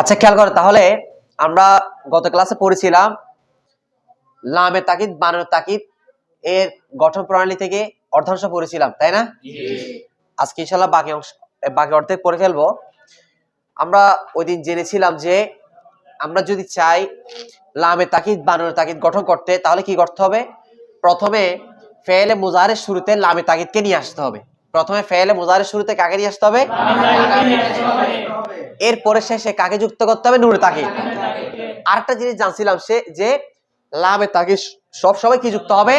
আচ্ছা খেয়াল করো তাহলে আমরা গত ক্লাসে পড়েছিলাম লামের তাকিদ বানের তাকিদ এর গঠন প্রণালী থেকে অর্ধাংশ পড়েছিলাম তাই না? আজকে ইনশাল্লাহ বাকি অংশ বাকি অর্ধেক পড়ে ফেলব। আমরা ওই দিন জেনেছিলাম যে আমরা যদি চাই লামে তাকিদ বানর তাকিদ গঠন করতে তাহলে কি করতে হবে? প্রথমে ফেলে মুজাহারের শুরুতে লামে তাকিদকে নিয়ে আসতে হবে। প্রথমে ফেলে মুজাহারের শুরুতে কাকে নিয়ে আসতে হবে? এরপরে শেষে কাকে যুক্ত করতে হবে? নুরে তাকিদ আরেকটা জিনিস জানছিলাম সে যে লামে তাকে সব সময় কি যুক্ত হবে?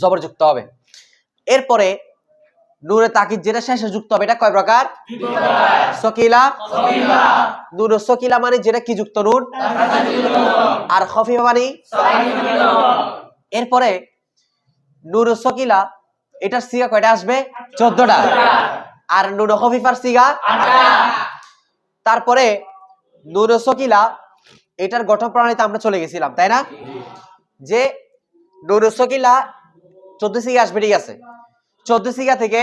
জবর যুক্ত হবে। এরপরে নুরে তাকিদ যেটা শেষে যুক্ত হবে, এটা কয় প্রকার? সকিলা। ও সকিলা মানে যেটা কি যুক্ত নুন আর খফিফা মানে? এরপরে ও সকিলা এটার সিগা কয়টা আসবে? চোদ্দটা। আর নুন খফিফার সিগা তারপরে নুন সকিলা, এটার গঠন প্রণালীতে আমরা চলে গেছিলাম, তাই না? যে নুন সকিলা, চোদ্দ সিগা আসবে, ঠিক আছে? চোদ্দ সিগা থেকে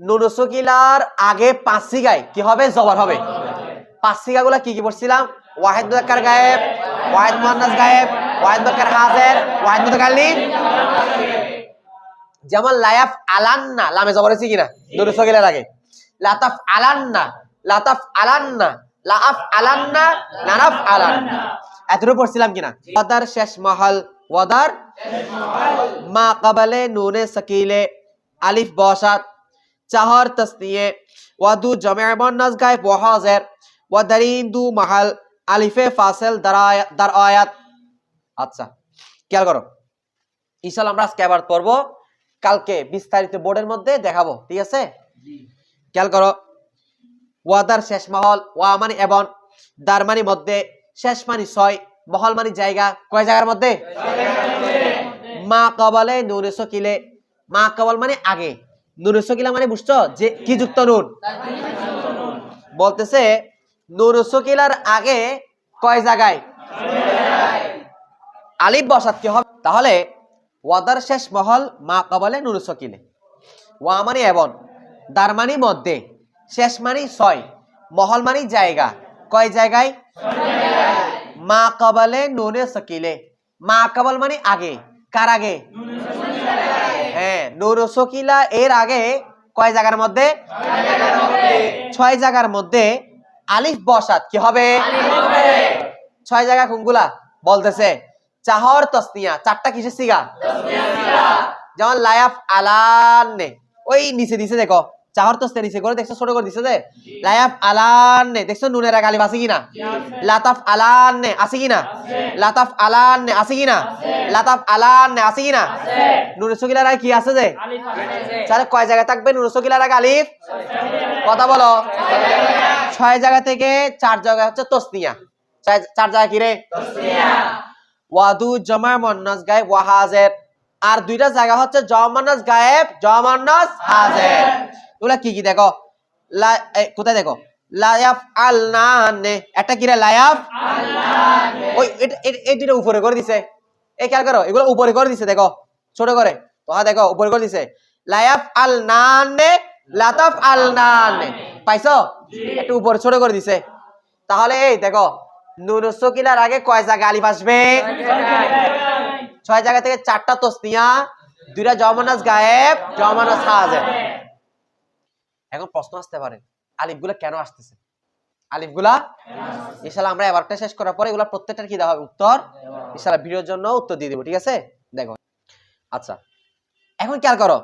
নুন সকিলার আগে পাঁচ সিগায় কি হবে? জবর হবে। পাঁচ সিগা গুলা কি কি পড়ছিলাম? ওয়াহিদ গায়েব, ওয়াহিদ মুহান্নাস গায়েব, ওয়াহিদ মুদাক্কার হাজির ওয়াহিদ মুতাকাল্লিম যেমন লায়াফ আলান্না, লামে জবর আছে কিনা? ও সকিলার আগে। লাতাফ আলান্না লাতাফ আলান্না লাফ আলান্না নানাফ আলান্না। এতটুকু পড়ছিলাম কিনা? ওয়াদার শেষ মহল, ওয়াদার মা কাবালে নুনে সকিলে, আলিফ বসাত চাহর তসনিয়ে, ওয়াদু জমে মন্নাস গায়ে বহাজের, ওয়াদারিন দু মাহাল, আলিফে ফাসেল দার আয়াত আচ্ছা খেয়াল করো। ইনশাল্লাহ আমরা আজকে আবার পড়ব। কালকে বিস্তারিত বোর্ডের মধ্যে দেখাবো ঠিক আছে? খেয়াল করো ওয়াদার শেষ মহল ওয়া মানে এবং দার মানে মধ্যে শেষ মানে ছয় মহল মানে জায়গা কয় জায়গার মধ্যে? মা কবলে নুনে সকিলে মা কবল মানে আগে নুনে সকিলা মানে বুঝছ যে কি যুক্ত নুন? বলতেছে নুন সকিলার আগে কয় জায়গায়? আলিফ বসাত হবে তাহলে ওয়াদার শেষ মহল মা কবলে নুন সকিলে। ওয়া মানে এবং দার মানে মধ্যে, শেষ মানে ছয়, মহল মানে জায়গা। কয় জায়গায়? মা কবলে নুনে সকিলে। মা কবল মানে আগে, কার আগে? হ্যাঁ নুর সকিলা এর আগে কয় জায়গার মধ্যে? ছয় জায়গার মধ্যে। আলিফ বসাত, কি হবে? ছয় জায়গা কোনগুলা? বলতেছে চাহর তসনিয়া চারটা কিসের সিগা? যেমন লায়াফ আলান্নে ওই নিচে দিছে দেখো চাহর তস্তে নিচে করে দেখছ ছোট করে দিছে যে? লায়াফ আলান্নে দেখছ নুনের আগে আলিফ আছে কিনা? লাতাফ আলান্নে আছে কিনা? লাতাফ আলান্নে আছে কিনা? লাতাফ আলান্নে আছে কিনা? নুনের সকিলার আগে কি আছে যে? তাহলে কয় জায়গায় থাকবে নুনের সকিলার আগে আলিফ? কথা বলো। ছয় জায়গা থেকে চার জায়গা হচ্ছে তসনিয়া। চার- চার জায়গা কি রে? ওয়াদু জমা মন্নাস গায়েব ওয়াহাজের আর দুইটা জায়গা হচ্ছে জমান্নাস গায়েব জমান্নাস হাজের। এগুলা কি কি দেখো? লা- কোথায় দেখো? লায়াফ আল নানে একটা কি রে? লায়াফ ওই এই দুইটা উপরে করে দিছে। এই খেয়াল করো এগুলো উপরে করে দিছে দেখো। ছোট করে। তো হ্যাঁ দেখো উপরে করে দিছে। লায়াফ আল নানে লাতাফ আল নানে পাইছো? একটু উপরে ছোট করে দিছে। তাহলে এই দেখো নুন সকিলার আগে ছয় জায়গা থেকে চারটা তসনিয়া, দুইটা গায়েব হাজের। এখন প্রশ্ন আসতে পারে, আলিফগুলা কেন আসতেছে? আলিফগুলা? আমরা এবারটা শেষ করার পরে এগুলা কি দেওয়া হবে? উত্তর? ইনশাল্লাহ ভিডিওর জন্য উত্তর দিয়ে দেবো, ঠিক আছে? দেখো। আচ্ছা এখন খেয়াল করো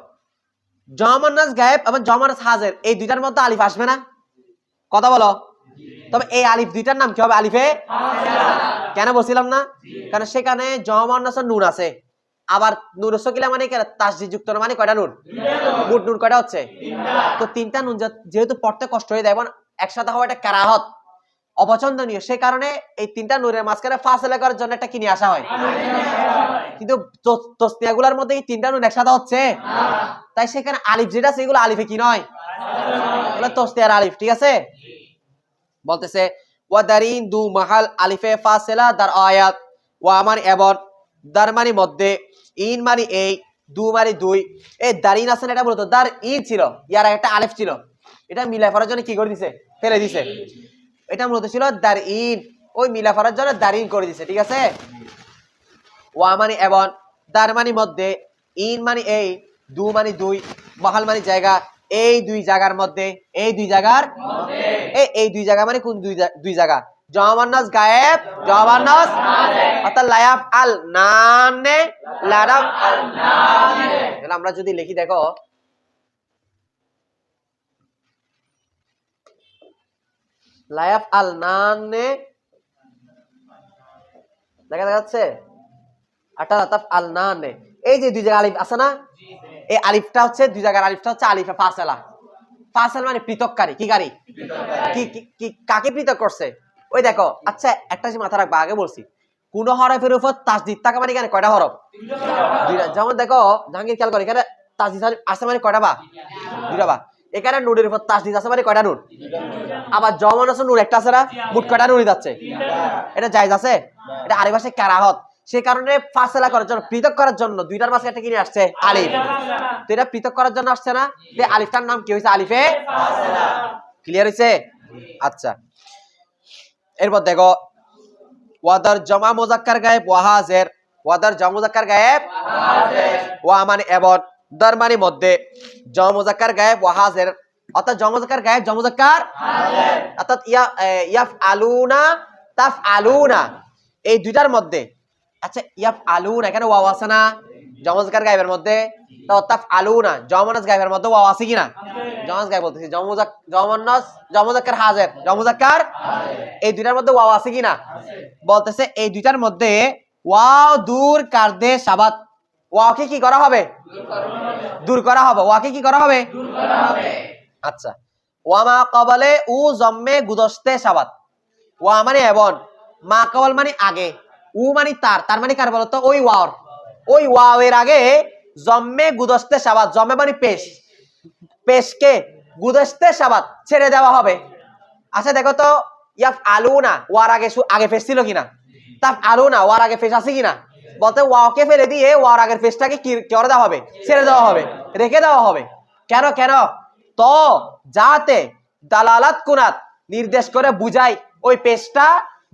জমানাস গায়েব এবং জমানাস হাজের, এই দুইটার মধ্যে আলিফ আসবে না? কথা বলো। তবে এই আলিফ দুইটার নাম কি হবে? আলিফে? কেন বলছিলাম না? কারণ সেখানে জমানাস নুন আছে। আবার নুন সকিলা মানে তাসজি যুক্ত মানে কয়টা নুন? মোট নুন কয়টা হচ্ছে? তো তিনটা নুন যেহেতু পড়তে কষ্ট হয়ে যায়, এবং একসাথে হওয়া একটা কারাহত অপছন্দনীয় সেই কারণে এই তিনটা নুরের মাঝখানে ফাঁসেলা করার জন্য একটা কিনে আসা হয়? কিন্তু তসনিয়াগুলার মধ্যে এই তিনটা নুন একসাথে হচ্ছে? তাই সেখানে আলিফ যেটা আছে, এগুলো আলিফে কি নয়? তসনিয়ার আলিফ, ঠিক আছে? বলতেছে, ওয়াদারিন দু মাহাল আলিফে ফাসেলা দার আয়াত। ওয়া মানে এবং দার মানে মধ্যে, ইন মানে এই, দু মানে দুই। এই দারিন আছে এটা বলতো দার ইন ছিল, ইয়ার একটা আলিফ ছিল। এটা মিলাই ফেলার জন্য কি করে দিছে? ফেলে দিছে। এটা মূলত ছিল দার ইন। ওই মিলা মিলাফারার জন্য দারিন করে দিছে, ঠিক আছে? ওয়া মানে এবং দার মানে মধ্যে, ইন মানে এই, দু মানে দুই, মহাল মানে জায়গা এই দুই জায়গার মধ্যে, এই দুই জায়গার এই দুই জায়গা মানে কোন দুই জায়গা? গায়েব অর্থাৎ লায়াফ আল নানে লারাফ আল নানে। আমরা যদি লিখি, দেখো। লায়াফ আল নানে, দেখা যাচ্ছে? আটা লাতাফ আল নানে। এই যে দুই জায়গা আলিফ আছে না? এই আলিফটা হচ্ছে দুই জায়গার আলিফটা হচ্ছে আলিফা ফাসেলা ফাসেল মানে পৃথককারী কি গাড়ি? কি কাকে পৃথক করছে? ওই দেখো আচ্ছা একটা মাথা রাখবা আগে বলছি। কোন হরফের উপর তাসদিদ থাকা মানে এখানে কয়টা হরফ? দুইটা। যেমন দেখো জাহাঙ্গীর খেয়াল করে এখানে তাসদিদ আছে মানে কয়টা বা? দুইটা বা। এখানে নুরের উপর তাসদিদ আছে মানে কয়টা নুর আবার জমন আছে নুর একটা আছে না মুট কয়টা নুরি যাচ্ছে? এটা জায়েজ আছে? এটা আরে ভাষায় কারাহত। সে কারণে ফাসলা করার জন্য পৃথক করার জন্য দুইটার মাঝে একটা কিনে আসছে? আলিফ। তো এটা পৃথক করার জন্য আসছে না? যে আলিফটার নাম কি হয়েছে? আলিফে? ক্লিয়ার হয়েছে? আচ্ছা। এরপর দেখো ওয়াদার জমা মোজাক্কার গায়েব ওয়াহাজের। ওয়াদার জমা মোজাক্কার গায়েব ওয়া মানে এবং দর মানে মধ্যে। জমা মোজাক্কার গায়েব ওয়াহাজের। অর্থাৎ জমা মোজাক্কার গায়েব জমা মোজাক্কার? অর্থাৎ ইয়া ইয়াফ আলুনা তাফ আলুনা এই দুইটার মধ্যে আচ্ছা ইয়াফ আলুনা এখানে ওয়াও আছে না? জমা মোজাক্কার গায়েবের মধ্যে তাফ আলুনা জমানাস গায়েবের মধ্যে ওয়াও আছে কিনা জমানাস গায়েব বলতেছি। জমা জমানাস জমা হাজের। জমা মোজাক্কার এই দুইটার মধ্যে ওয়াও আছে কিনা বলতেছে এই দুইটার মধ্যে ওয়াও দূর কার্দে সাবাত। ওয়াকে কি করা হবে? দূর করা হবে। ওয়াকে কি করা হবে? আচ্ছা। ওয়ামা কবলে উ জম্মে গুদস্তে সাবাত। ওয়া মানে এবং মা কবল মানে আগে। উ মানে তার তার মানে কার বলতো? ওই ওয়ার ওই ওয়াও এর আগে জম্মে গুদস্তে সাবাত, জম্মে মানে পেশ। পেশকে গুদস্তে সাবাত ছেড়ে দেওয়া হবে। আচ্ছা দেখো তো ইয়াফ আলু না ওয়ার আগে আগে ফেস ছিল কিনা? তাফ আলু না ওয়ার আগে ফেস আছে কিনা? বলতে ওয়াকে ফেলে দিয়ে ওয়ার আগের ফেসটাকে কি করে দেওয়া হবে? ছেড়ে দেওয়া হবে, রেখে দেওয়া হবে। কেন কেন? তো যাতে দালালাত কুনাত নির্দেশ করে বুঝাই, ওই পেশটা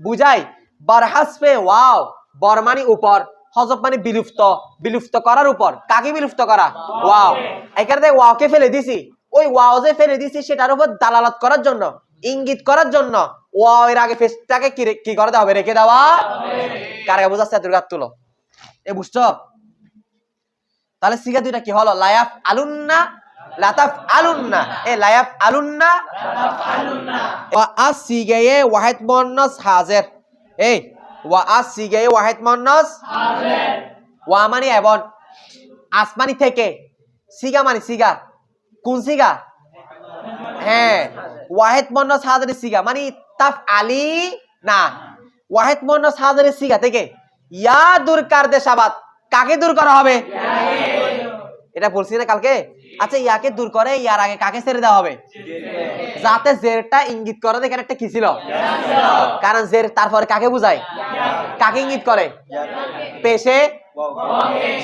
বুঝাই বরহাস পে ওয়াও বরমানি উপর হজব মানে বিলুপ্ত বিলুপ্ত করার উপর। কাকে বিলুপ্ত করা? ওয়াও। এখানে দেখ ওয়াওকে ফেলে দিছি। ওই ওয়াও যে ফেলে দিছি সেটার উপর দালালাত করার জন্য ইঙ্গিত করার জন্য ওয়াও এর আগে ফেসটাকে কি কি করে দেওয়া হবে? রেখে দেওয়া কার আগে বোঝাচ্ছে? দুর্গাত তুলো। এ বুঝছ? তাহলে সিগা দুইটা কি হলো? লায়াফ আলুন্না লাতাফ আলুন্না। এ লায়াফ আলুন্না। ওয়া আস সিগায়ে ওয়াহিদ মুন্নাস হাজির। এই ওয়া আস সিগায়ে ওয়াহিদ মুন্নাস। ওয়া মানে এবং আসমানি থেকে। সিগা মানে সিগা। কোন সিগা? হ্যাঁ ওয়াহেদ মুন্নাস হাজির সিগা। মানে তাফ আলী না। ওয়াহেদ মুন্নাস হাজির সিগা থেকে। ইয়া দূর কার দেশাবাদ। কাকে দূর করা হবে? এটা বলছি না কালকে? আচ্ছা ইয়াকে দূর করে, ইয়ার আগে কাকে ছেড়ে দেওয়া হবে? যাতে জেরটা ইঙ্গিত করে এখানে একটা কি ছিল? কারণ জের তারপরে কাকে বুঝায়? কাকে ইঙ্গিত করে? পেশে,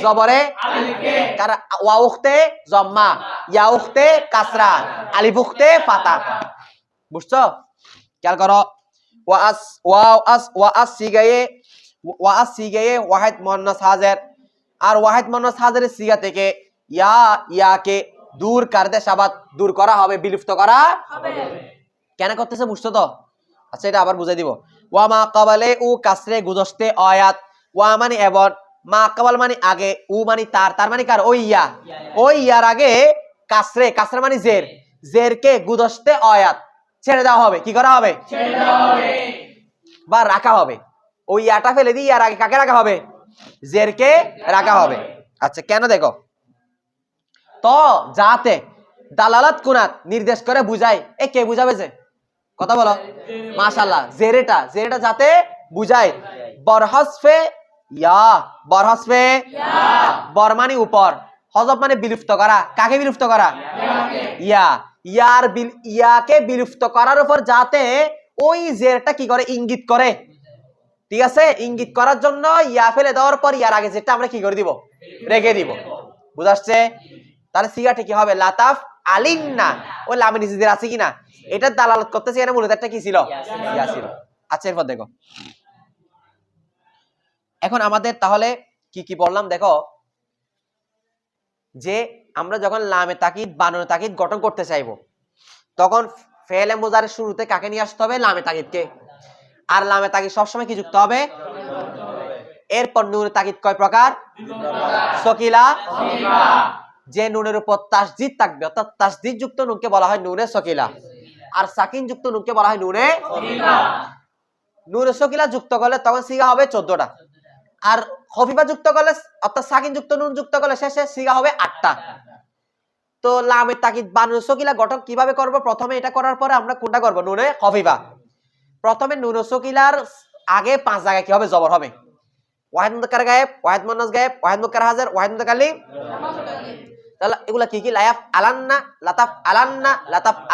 জবরে, কারণ ওয়া উখতে জম্মা, ইয়া উখতে কাসরা, আলিফ উখতে ফাতা। বুঝছ? খেয়াল করো। ওয়া আস ওয়াও আস, ওয়া আস সিগায়ে, ওয়া আস সিগায়ে ওয়াহিদ মুন্নাস হাজির। আর ওয়াহিদ মুন্নাস হাজিরের সিগা থেকে ইয়া ইয়াকে দূর কারদে সাবাত দূর করা হবে বিলুপ্ত করা কেন করতেছে বুঝছ তো? আচ্ছা এটা আবার বুঝাই দিব। ওয়া মা কাবালে উ কাসরে গুদস্তে আয়াত ওয়া মানে এবং মা কাবাল মানে আগে উ মানে তার তার মানে কার? ওই ইয়া। ওই ইয়ার আগে কাসরে কাসরে মানে জের। জেরকে গুদস্তে আয়াত। ছেড়ে দেওয়া হবে কি করা হবে? বা রাখা হবে। ওই ইয়াটা ফেলে দিয়ে ইয়ার আগে কাকে রাখা হবে? জেরকে রাখা হবে। আচ্ছা কেন দেখো? তো যাতে দালালাত কুনাত নির্দেশ করে বুঝাই এ কে বুঝাবে যে? কথা বলো। মাশাল্লাহ জেরেটা। জেরেটা যাতে বুঝাই বরহসফে ইয়া। বরহসফে বরমানি উপর। হজব মানে বিলুপ্ত করা। কাকে বিলুপ্ত করা? ইয়া। ইয়ার বিল ইয়াকে বিলুপ্ত করার উপর যাতে ওই জেরটা কি করে? ইঙ্গিত করে। ঠিক আছে? ইঙ্গিত করার জন্য ইয়া ফেলে দেওয়ার পর ইয়ার আগে যেটা আমরা কি করে দিব? রেখে দিব। বুঝাচ্ছে তাহলে সিগাটা কি হবে? লাতাফ আলিন্না ও লামিনি জিদের আছে কিনা এটা দালালত করতেছে এখানে মূলত একটা কি ছিল। ইয়া ছিল আচ্ছা এরপর দেখো। এখন আমাদের তাহলে কি কি বললাম? দেখো যে আমরা যখন লামে তাকিদ বানরে তাকিদ গঠন করতে চাইব তখন ফেলে মোজারের শুরুতে কাকে নিয়ে আসতে হবে? লামে তাকিদকে। আর লামে তাকিদ সবসময় কি যুক্ত হবে? এরপর নুনে তাকিদ কয় প্রকার? সকিলা। যে নুনের উপর তাসদিদ থাকবে, অর্থাৎ তাসদিদ যুক্ত নুনকে বলা হয় নুনে সকিলা। আর সাকিন যুক্ত নুনকে বলা হয় নুনে নুনে সকিলা যুক্ত করলে তখন সিগা হবে চোদ্দটা। আর খফিফা যুক্ত করলে, অর্থাৎ সাকিন যুক্ত নুন যুক্ত করলে শেষে সিগা হবে আটটা। তো লামের তাকিদ বা নুন সকিলা গঠন কীভাবে করব? প্রথমে এটা করার পরে আমরা কোনটা করব? নুনে খফিফা প্রথমে নুন সকিলার আগে পাঁচ জায়গায় কি হবে? জবর হবে। ওয়াহিদ গায়েব, ওয়াহিদ মুন্নাস গায়েব, ওয়াহিদ মুদাক্কার হাজার, ওয়াহিদ মুদাক্কালিম তাহলে এগুলা কি কি? লায়াফ আলান্না আলান্না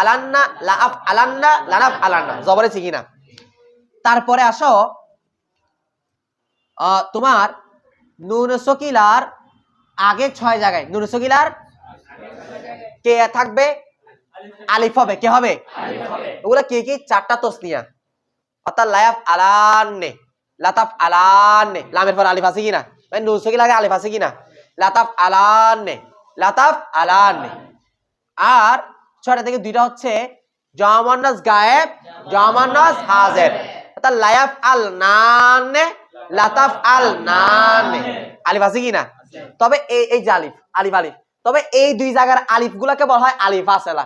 আলান্না, লাআফ আলান্না, লানাফ আলান্না। জবরে না তারপরে আসো তোমার নুন সকিলার আগে ছয় জায়গায়। নুন সকিলার কে থাকবে? আলিফ হবে। কে হবে? ওগুলা কি কি? চারটা তসনিয়া। অর্থাৎ লায়াফ আলান্নে, লাতাফ আলান্নে। লামের পর আলিফ আছে কিনা? মানে নুন আগে আলিফ আছে কিনা? লাতাফ আলান্নে। লাতাফ আলান। আর ছয়টা থেকে দুইটা হচ্ছে জমান্নাস গায়েব জমান্নাস হাজের। অর্থাৎ লায়াফ আল নানে লাতাফ আল নানে। আলিফ আছে কিনা তবে এই এই যে আলিফ আলিফ আলিফ। তবে এই দুই জায়গার আলিফ গুলাকে বলা হয় আলিফ আসেলা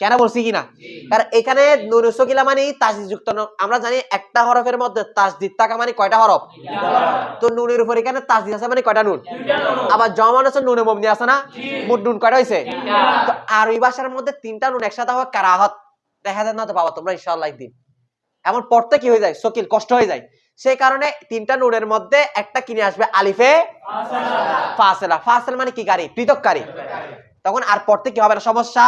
কেন বলছি কিনা কারণ এখানে নুরুসকিলা মানে তাসদিদ যুক্ত আমরা জানি একটা হরফের মধ্যে তাসদিদ থাকা মানে কয়টা হরফ? তো নুনের উপর এখানে তাসদিদ আছে মানে কয়টা নুন? আবার জমান আছে নুনে মমনি আছে না? মোট নুন কয়টা হয়েছে তো আরবি ভাষার মধ্যে তিনটা নুন একসাথে হওয়া কারাহত। দেখা যায় না তো বাবা তোমরা ইনশাআল্লাহ একদিন। এমন পড়তে কি হয়ে যায়? শকিল কষ্ট হয়ে যায়। সেই কারণে তিনটা নুনের মধ্যে একটা কিনে আসবে আলিফে ফাসেলা। ফাসেল। মানে কি গাড়ি? পৃথককারী তখন আর পড়তে কি হবে না? সমস্যা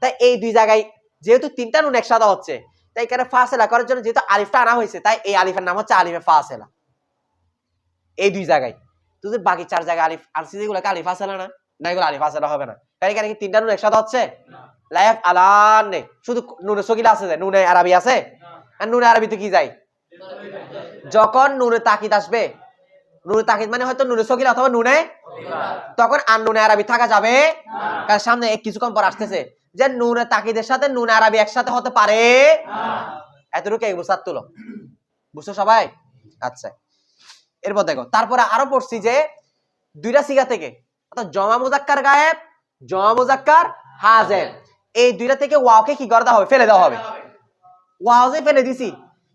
তাই এই দুই জায়গায় যেহেতু তিনটা নুন একসাথে হচ্ছে তাই এখানে ফাসেলা করার জন্য যেহেতু আলিফটা আনা হয়েছে তাই এই আলিফের নাম হচ্ছে আলিফে ফাসেলা। এই দুই জায়গায়। তুই বাকি চার জায়গায় আলিফ আনসি যেগুলোকে আলিফ আসেলা না? না এগুলো আলিফ আসেলা হবে না। তাই এখানে কি তিনটা নুন একসাথে হচ্ছে? লাইফ আলান নেই। শুধু নুনে সকিলা আছে নুনে আরবি আছে? আর নুনে আরবিতে কি যায়। যখন নুনে তাকিদ আসবে নুনে তাকিদ মানে হয়তো নুনে সকিলা অথবা নুনে? তখন আর নুনে আরবি থাকা যাবে? কারণ সামনে এক কিছুক্ষণ পর আসতেছে যে নুনে তাকিদের সাথে, নুনে আরবি একসাথে হতে পারে? এতটুকু এই বুঝার তুলো। বুঝছ সবাই? আচ্ছা। এরপর দেখো, তারপরে আরও পড়ছি যে দুইটা সিগা থেকে, অর্থাৎ জমা মুজাক্কার গায়েব, জমা মুজাক্কার হাজের। এই দুইটা থেকে ওয়াওকে কি করে দেওয়া হবে? ফেলে দেওয়া হবে। ওয়াও যে ফেলে দিছি।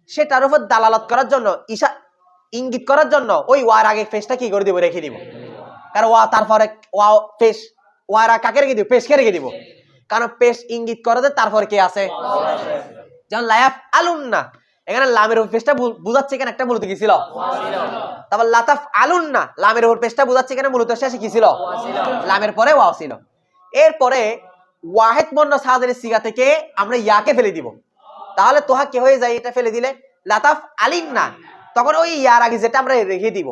সেটার উপর দালালত করার জন্য ইশা ইঙ্গিত করার জন্য ওই ওয়ার আগে ফেসটা কি করে দিব, রেখে দিব। কারণ ওয়া তারপরে ওয়াও পেশ ওয়ার কাকে রেখে দিব? পেশকে রেখে দিব। কারণ পেশ ইঙ্গিত করে যে তারপরে কে আছে। যেমন লায়াফ আলুন না। এখানে লামের উপর পেশটা বুঝাচ্ছে এখানে একটা মূলত কি ছিল? তারপর লাতাফ আলুন না। লামের উপর পেশটা বুঝাচ্ছে এখানে মূলত শেষে কি ছিল? লামের পরে ওয়াও ছিল। এরপরে ওয়াহেদ মন্ন সাহাদের সিগা থেকে আমরা ইয়াকে ফেলে দিব। তাহলে তোহা কে হয়ে যায়? এটা ফেলে দিলে লাতাফ আলিন না। তখন ওই ইয়ার আগে যেটা আমরা রেখে দিব।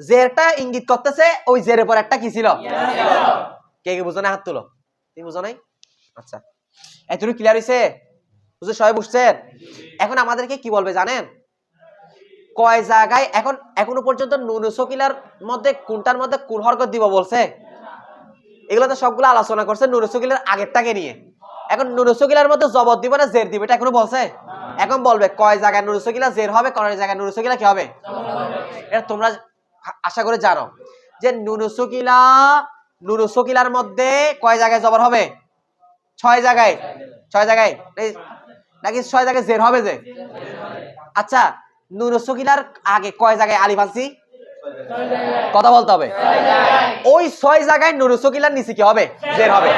জেরটা ইঙ্গিত করতেছে, ওই জেরের পর একটা কি ছিল? কে কে বুঝো না হাত তুলো? তুমি বুঝো নাই? আচ্ছা। এতটুকু ক্লিয়ার হয়েছে বুঝে সবাই বুঝছেন? এখন আমাদেরকে কি বলবে জানেন? কয় জায়গায় এখন, এখনও পর্যন্ত নুনু সকিলার মধ্যে কোনটার মধ্যে কোন হরকত দিব বলছে? এগুলো তো সবগুলো আলোচনা করছে নুনু সকিলের আগেরটাকে নিয়ে। এখন নুনু সকিলার মধ্যে জবর দিব না, জের দিব এটা এখনও বলছে? এখন বলবে, কয় জায়গায় নুনু সকিলা জের হবে, কয় জায়গায় নুনু সকিলা কি হবে? এটা তোমরা আশা করে জানো। যে নুনু সকিলা নুনু সকিলার মধ্যে কয় জায়গায় জবর হবে? ছয় জায়গায়। ছয় জায়গায়? নাকি ছয় জায়গায় জের হবে যে? আচ্ছা নুনু সকিলার আগে কয় জায়গায় আলিফ আনছি? কথা বলতে হবে। ওই ছয় জায়গায় নুরু সকিলার নিচে কি হবে? জের হবে।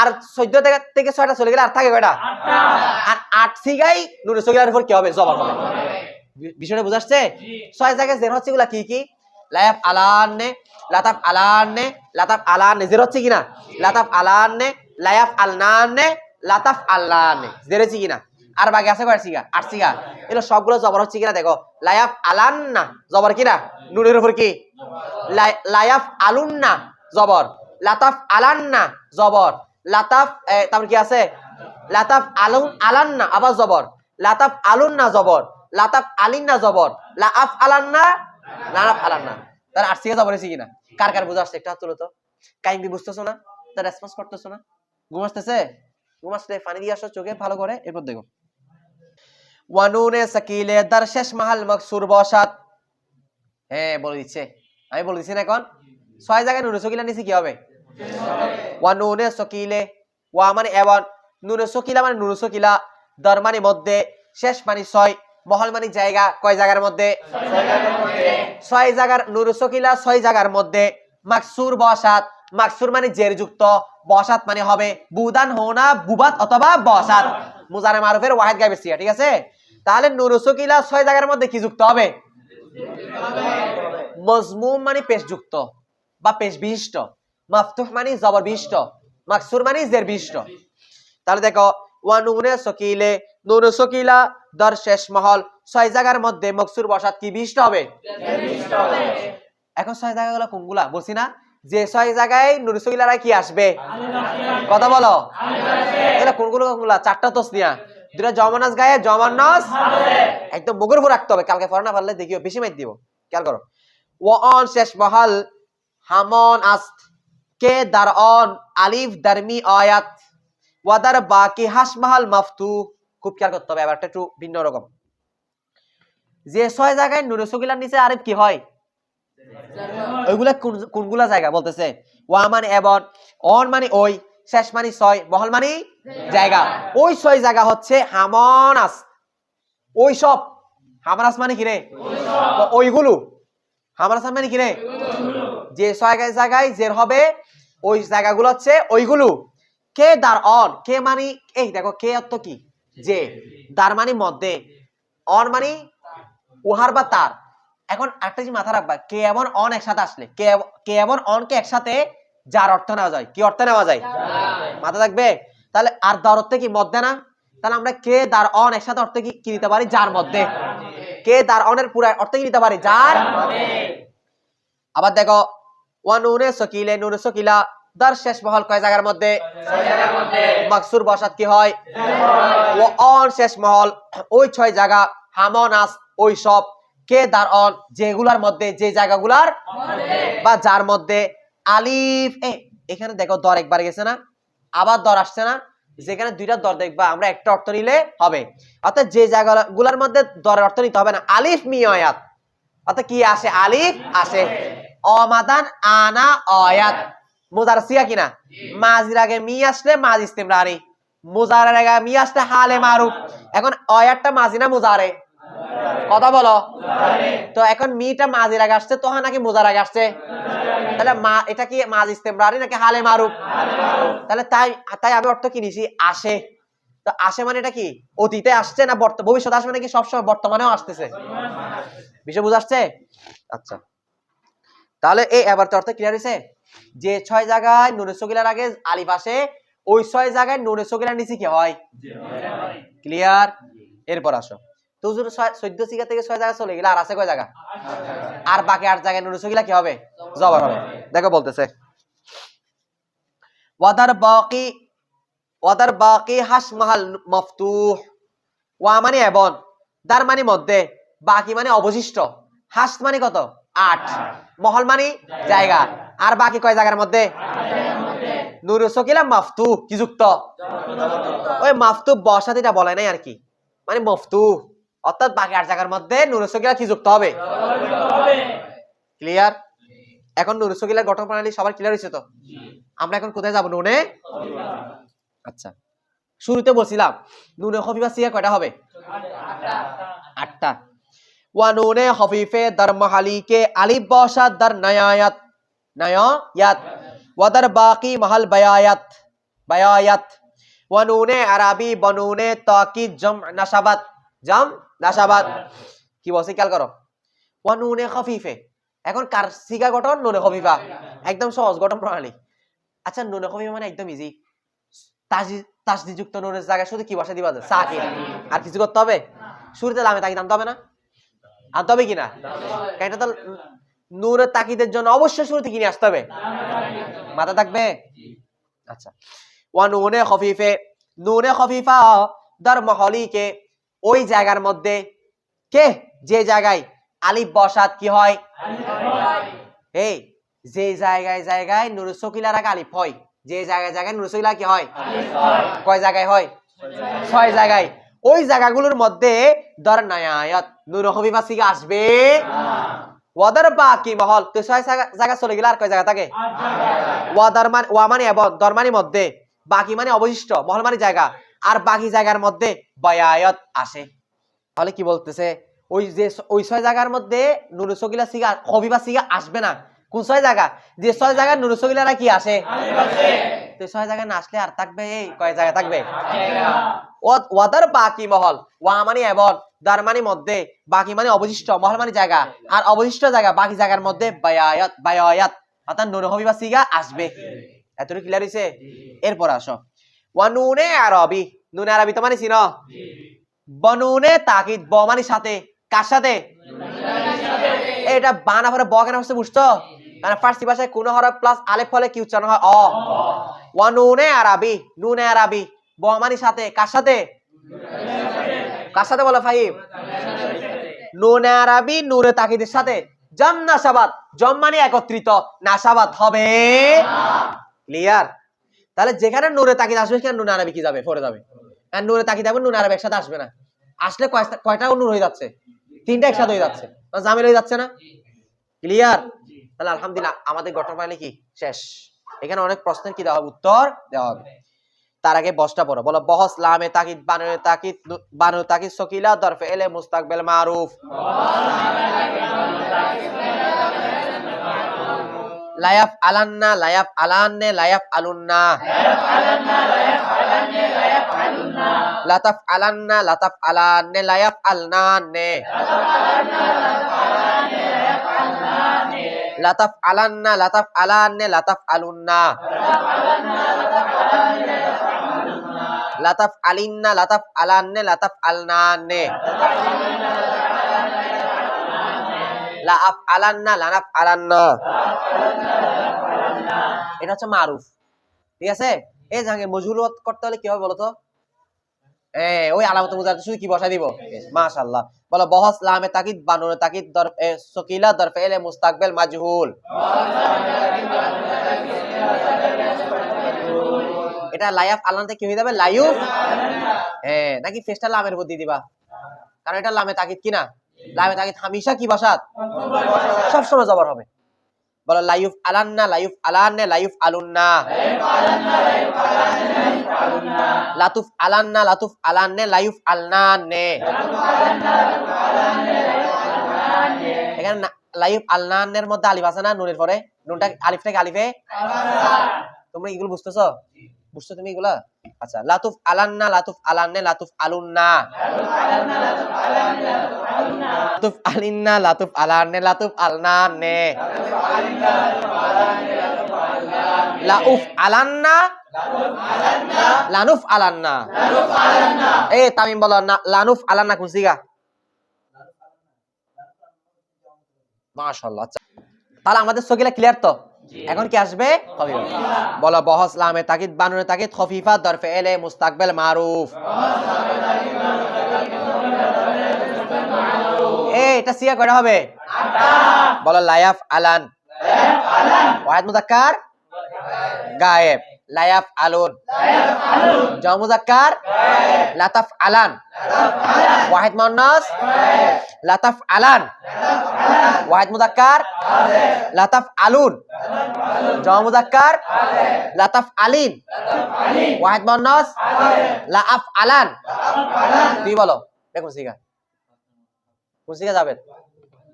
আর চোদ্দ থেকে ছয়টা চলে গেলে আর থাকে কয়টা? আর আট সিগাই নুরু সকিলার উপর কি হবে? হবে। বিষয়টা বুঝাচ্ছে ছয় জায়গায় জের হচ্ছে এগুলা কি কি? আলান্নে আলান্নে আলান্নে জের হচ্ছে কিনা লাতাফ আলান্নে লায়াফ আলনান্নে লাতাফ আল্লান্নে জের হচ্ছে কিনা আর বাকি আছে কয় সিগা? আট সিগা। এগুলো সবগুলো জবর হচ্ছে কিনা দেখো লায়াফ আলান্না জবর কিনা নুনের উপর কি? লায়াফ আলুন্না জবর। লাতাফ আলান্না জবর। লাতাফ তারপর কি আছে? লাতাফ আলুন আলান না আবার জবর। লাতাফ আলুন না জবর। লাতাফ আলিন না জবর। লাফ আলান না লাফ আলান না তার আর সিকে জবর কিনা? কার কার বুঝে আসছে? একটা হাত তো। কাইন্ডলি বুঝতেছো না? তার রেসপন্স করতেছো না? ঘুম আসতেছে? ঘুম পানি দিয়ে আসো, চোখে ভালো করে। এরপর দেখো। ওয়ানুনে সাকিলে দার শেষ মাহাল মকসুর বসাত। হ্যাঁ বলে দিচ্ছে। আমি বলে দিচ্ছি না এখন। ছয় জায়গায় নুনে সকিলা নিচে কি হবে? ওয়ানুনে সকিলে, ওয়া মানে এমন নুনে সকিলা মানে নুনে সকিলা দর মানে মধ্যে শেষ মানে ছয় মহল মানে জায়গা কয় জায়গার মধ্যে? ছয় জায়গার নুরে সকিলা ছয় জায়গার মধ্যে। মাকসুর বসাত, মাকসুর মানে জের যুক্ত বসাত মানে হবে বুদান হোনা, বুবাত অথবা বসাত। মুজারে মারুফের ওয়াহেদ গাইবে সিয়া ঠিক আছে? তাহলে নুরে সকিলা ছয় জায়গার মধ্যে কি যুক্ত হবে? মজমুম মানে পেশ যুক্ত বা পেশ বিশিষ্ট মাফতুহ মানে জবর বিশিষ্ট মাকসুর মানে জের বিশিষ্ট তাহলে দেখো, ওয়া নুনে সকিলে, নুনে সকিলা, দর শেষ মহল। ছয় জায়গার মধ্যে মকসুর বসাত কি বিশিষ্ট হবে? এখন ছয় জায়গাগুলো কোনগুলা? বলছি না, যে ছয় জায়গায় নুনে সকিলারা কি আসবে? কথা বলো। এগুলা কোনগুলো কোনগুলা? চারটা তোস নিয়া দুটা জমানাস গায়ে জমানাস একদম মুখের উপর রাখতে হবে। কালকে পড়া না পারলে দেখিও, বেশি মাইর দিব। খেয়াল করো। ওয়ান শেষ মহল, হামন আস্ত। কে দার অন? আলিফ দারমি আয়াত। ওয়াদার বাকি হাসমাহাল মাফতু খুব খেয়াল করতে হবে এবারটা একটু ভিন্ন রকম। যে ছয় জায়গায় নুনে সকিলার নিচে আরিফ কি হয়? ওইগুলা কোন- কোনগুলা জায়গা? বলতেছে, ওয়া মানে এবন অন মানে ওই, শেষ মানে ছয় মহল মানে জায়গা। ওই ছয় জায়গা হচ্ছে হামনাস ওই সব। হামনাস মানে কি রে ও- ওইগুলো হামনাস মানে কি রে যে ছয় জায়গায় জের হবে, ওই জায়গাগুলো হচ্ছে ওইগুলো। কে দার অন? কে মানে? এই দেখো, কে অর্থ কি? যে। দার মানে মধ্যে, অন মানে উহার বা তার। এখন একটা জিনিস মাথা রাখবা, কে এমন অন একসাথে আসলে, কে কে এমন অন কে একসাথে যার অর্থ নেওয়া যায়? কি অর্থ নেওয়া যায়? মাথা থাকবে? তাহলে আর দার অর্থে কি মধ্যে না? তাহলে আমরা কে দার অন একসাথে অর্থে কি কি নিতে পারি? যার মধ্যে। কে দার অনের পুরা অর্থে কি নিতে পারি? যার আবার দেখো, ওয়া নুনে সকিলে, নুনে সকিলা দার শেষ মহল কয় জায়গার মধ্যে? মাকসুর বসাত কি হয়? ও অন শেষ মহল। ওই ছয় জায়গা, হামন, আস, ওই সব। কে দার অন? যেগুলার মধ্যে, যে জায়গাগুলার বা যার মধ্যে। আলিফ, এ, এখানে দেখো দর একবার গেছে না? আবার দর আসছে না? যেখানে দুইটা দর দেখবা, আমরা একটা অর্থ নিলে হবে। অর্থাৎ যে জায়গাগুলোর মধ্যে দরের অর্থ নিতে হবে না। আলিফ মিয়াত অর্থাৎ কি আসে? আলিফ আসে। অমাদান আনা অয়াত। মুজার সিয়া কিনা? মাজির আগে মি আসলে মাজ ইস্তেমরারি মুজারের আগে মি আসলে হালে মারুফ। এখন অয়াতটা মাজি না মুজারে? কথা বলো। তো এখন মিটা মাজির আগে আসছে তো নাকি মুজার আগে আসছে? তাহলে মা এটা কি মাজ ইস্তেমরারি নাকি হালে মারুফ? তাহলে তাই তাই আমি অর্থ কি নিছি আসে। তো আসে মানে এটা কি? অতীতে আসছে না ভবিষ্যতে আসবে নাকি সবসময় বর্তমানেও আসতেছে? বিষয় বুঝাচ্ছে আচ্ছা। তাহলে এই এবার অর্থ ক্লিয়ার হয়েছে যে ছয় জায়গায় নুনে সকিলার আগে আলিফ আসে, ওই ছয় জায়গায় নুনে সকিলার নিচে কি হয়? ক্লিয়ার এরপর আসো। চোদ্দ থেকে কি হবে? জবর দেখো বলতেছে। বাকি ওয়া মানে মানে মধ্যে, বাকি মানে অবশিষ্ট। হাস মানে কত? আট। মহল মানে জায়গা। আর বাকি কয় জায়গার মধ্যে? নুরু সকিলা মাফতু কি যুক্ত? ওই মাফতু বসাতে এটা বলে নাই আর কি। মানে মফতু অর্থাৎ বাকি আট জায়গার মধ্যে নুরু সকিলা কি যুক্ত হবে? ক্লিয়ার এখন নুরু সকিলার গঠন প্রণালী সবার ক্লিয়ার হয়েছে তো? আমরা এখন কোথায় যাব, নুনে? আচ্ছা। শুরুতে বলছিলাম, নুনে খফিফা সিয়া কয়টা হবে? আটটা। ওয়া নুনে খফিফে দার মাহালি কে আলিফ বসা দার নায়ায়াত নায়ায়াত ওয়া দার বাকি মাহাল বায়ায়াত বায়ায়াত ওয়া নুনে আরাবি বনুনে তাকি জম নাসাবাত জম নাসাবাত কি বলছি খেয়াল করো ওয়া নুনে খফিফে এখন কার সিগা গঠন নুনে খফিফা একদম সহজ গঠন প্রণালী আচ্ছা নুনে খফিফা মানে একদম ইজি তাসদি যুক্ত নুনের জায়গায় শুধু কি বসে দিবা? সাকিন আর কিছু করতে হবে? শুরুতে লামে তাকিদ আনতে হবে না? আনতে হবে কিনা এটা তো নুনের তাকিদের জন্য অবশ্যই শুরুতে কিনে আসতে হবে। মাথা থাকবে? আচ্ছা। ওয়া নুনে খফিফে নুনে খফিফা দর মহলিকে ওই জায়গার মধ্যে কে? যে জায়গায় আলিফ বসাত কি হয়? এই, যে জায়গায় জায়গায় নুরু সকিলার আলিফ হয়। যে জায়গায় জায়গায় নুরু সকিলা কি হয়। কয় জায়গায় হয়? ছয় জায়গায়। ওই জায়গাগুলোর মধ্যে দর নায়াত নুরু খফিফা সিগা আসবে। ওয়াদার বাকি মহল তো ছয় জায়গা চলে গেলে আর কয় জায়গা থাকে? ওয়াদার মানে ওয়া মানে এবং দরমানি মধ্যে বাকি মানে অবশিষ্ট মহল মানে জায়গা। আর বাকি জায়গার মধ্যে বায়ায়ত আসে। তাহলে কি বলতেছে? ওই যে ওই ছয় জায়গার মধ্যে নুরুসগিলা সিগা হবিবা সিগা আসবে না। কোন ছয় জায়গা? যে ছয় জায়গায় নুরুসগিলারা কি আসে? তো ছয় জায়গায় না আসলে আর থাকবে? এই কয় জায়গা থাকবে? ওয়াদ- ওয়াদার বাকি মহল ওয়া মানে এবং দার মানে মধ্যে বাকি মানে অবশিষ্ট মহল মানে জায়গা। আর অবশিষ্ট জায়গা বাকি জায়গার মধ্যে বায়ায়াত বায়ায়াত। অর্থাৎ নুন হবিবা সিগা আসবে। এতটুকু ক্লিয়ার হইছে? এরপর আসো। ওয়া নুনে আরবি। নুনে আরবি তো মানে চিনো? বনুনে তাকিদ ব মানে সাথে। কার সাথে? এটা বানা পরে ব কেন হচ্ছে বুঝতো মানে ফার্সি ভাষায় কোন হরফ প্লাস আলেফ ফলে কি উচ্চারণ হয়? অ। ওয়া নুনে আরবি। নুনে আরবি। ব মানে সাথে। কার সাথে? কার সাথে বলো, ফাহিম? নুনে আরবি, নুরে তাকিদের সাথে। জম নাসাবাদ জম মানে একত্রিত। নাসাবাদ হবে। ক্লিয়ার তাহলে যেখানে নুরে তাকিদ আসবে, সেখানে নুনে আরবি কি যাবে? যাবে। আর নুরে তাকিদ নুনে আরবি একসাথে আসবে না। আসলে কয়টা নূর হয়ে যাচ্ছে? তিনটা একসাথে হয়ে যাচ্ছে। জামিল হয়ে যাচ্ছে না? ক্লিয়ার তাহলে আলহামদুলিল্লাহ, আমাদের গঠন পাইলে কি? শেষ। এখানে অনেক প্রশ্নের কি দেওয়া হবে? উত্তর দেওয়া হবে। তার আগে বসটা পড়ো। বলো, বহস, লামে, তাকিদ বানরে তাকিদ বানু তাকিদ, সকিলা, দরফে, এলে, মুস্তাকবেল, মারুফ। লায়াফ আলান্না, লায়াফ আলান্নে, লায়াফ আলুন্না। লাতাফ আলান্না, লাতাফ আলান্নে, লায়াফ আলনান্নে। লাতাফ আলান্না, লাতাফ আলান্নে, লাতাফ আলুন্না। লাতাফ আলিন্না লাতাফ আলান্নে লাতাফ আলনান্নে। লাআফ আলান্না লানাফ আলান্না। এটা হচ্ছে মারুফ। ঠিক আছে? এই জাঙ্গে মজহুলত করতে হলে কি হবে বলো তো এ ওই আলামত মুজাদ শুধু কি বসা দিব? মাশাআল্লাহ। বলো বহস লামে তাকিদ বানুনে তাকিদ দর এ, সকিলা দর ফেলে মুস্তাকবিল মাজহুল। এটা লাইফ আলানতে কি হয়ে যাবে? লাইফ হ্যাঁ নাকি ফেসটা লামের উপর দিয়ে দিবা? কারণ এটা লামে তাকিদ কি না? লামে তাকিদ হামেশা কি বাসাত? সব সময় জবর হবে। বলো লাইফ আলান্না লাইফ আলান্নে লাইফ আলুন্না। লাতুফ আলান্না লাতুফ আলান্নে লাইফ আলনান্নে। এখানে লাইফ আলনান্নের মধ্যে আলিফ আছে না, নুনের পরে? নুনটা আলিফটাকে আলিফে? তোমরা এগুলো বুঝতেছো? বুঝছ তুমি এগুলা? আচ্ছা লাতুফ আলান্না, লাতুফ আলান্নে, লাতুফ আলুন্না। লাতুফ আলিন্না, লাতুফ আলান্নে, লাতুফ আলনান্নে। লাউফ আলান্না। লানুফ আলান্না। এ, তামিম বলো লানুফ আলান্না খুশিগা মাশাআল্লাহ আচ্ছা। তাহলে আমাদের সকিলা ক্লিয়ার তো? এখন কি আসবে? বলো, বহস লামে তাকিদ বানুনে তাকিদ, খফিফা দরফে এলে মুস্তাকবেল মারুফ। এটা সিয়া কয়টা হবে? বলো, লায়াফ আলান। ওয়াহিদ মুজাক্কার গায়েব লায়াফ আলুন জম মুজাক্কার লাতাফ আলান ওয়াহিদ মুন্নাস লাতাফ আলান ওয়াহিদ মুজাক্কার লাতাফ আলুন জম মুজাক্কার লাতাফ আলিন ওয়াহিদ মুন্নাস লাআফ আলান তুই বলো দেখুন সিগা কোন সিগা যাবে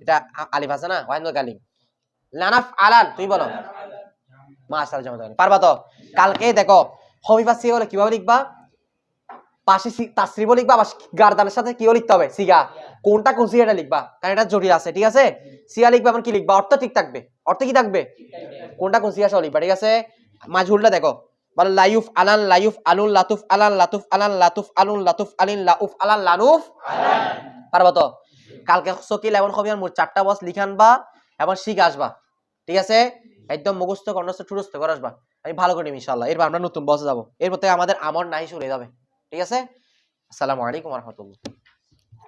এটা আ- আলিফ আছে না ওয়াহিদ মুজাক্কার আলিম লানাফ আলান তুই বলো মাশাআল্লাহ জমা পারবা তো? কালকে দেখো কীভাবে লিখবা? পাশে লিখবা গারদানের সাথে কিও লিখতে হবে, সিগা। কোনটা কোন সিগাটা লিখবা? কারণ এটা জটিল আছে, ঠিক আছে? সিগা লিখবা আমার কি লিখবা? অর্থ ঠিক থাকবে। অর্থ কি থাকবে? কোনটা কোন সহ লিখবা, ঠিক আছে? মাজহুলটা দেখো। বলো লাইফ আলান লাইফ আলুন, লাতুফ আলান লাতুফ আলান, লাতুফ আলুন, লাতুফ আলিন, লাউফ আলান, লানুফ পারবা তো? কালকে সকিল এমন মোট চারটা বস লিখান বা এমন শিখ আসবা, ঠিক আছে? একদম মুখস্থ কর্ণস্থ ঠুরস্থ করে, আসবা। আমি ভালো করে ইনশাল্লাহ এরপর আমরা নতুন বসে যাব। এরপর থেকে আমাদের আমর নাই শুরু যাবে। ঠিক আছে? আসসালামু আলাইকুম রহমতুল্লাহ।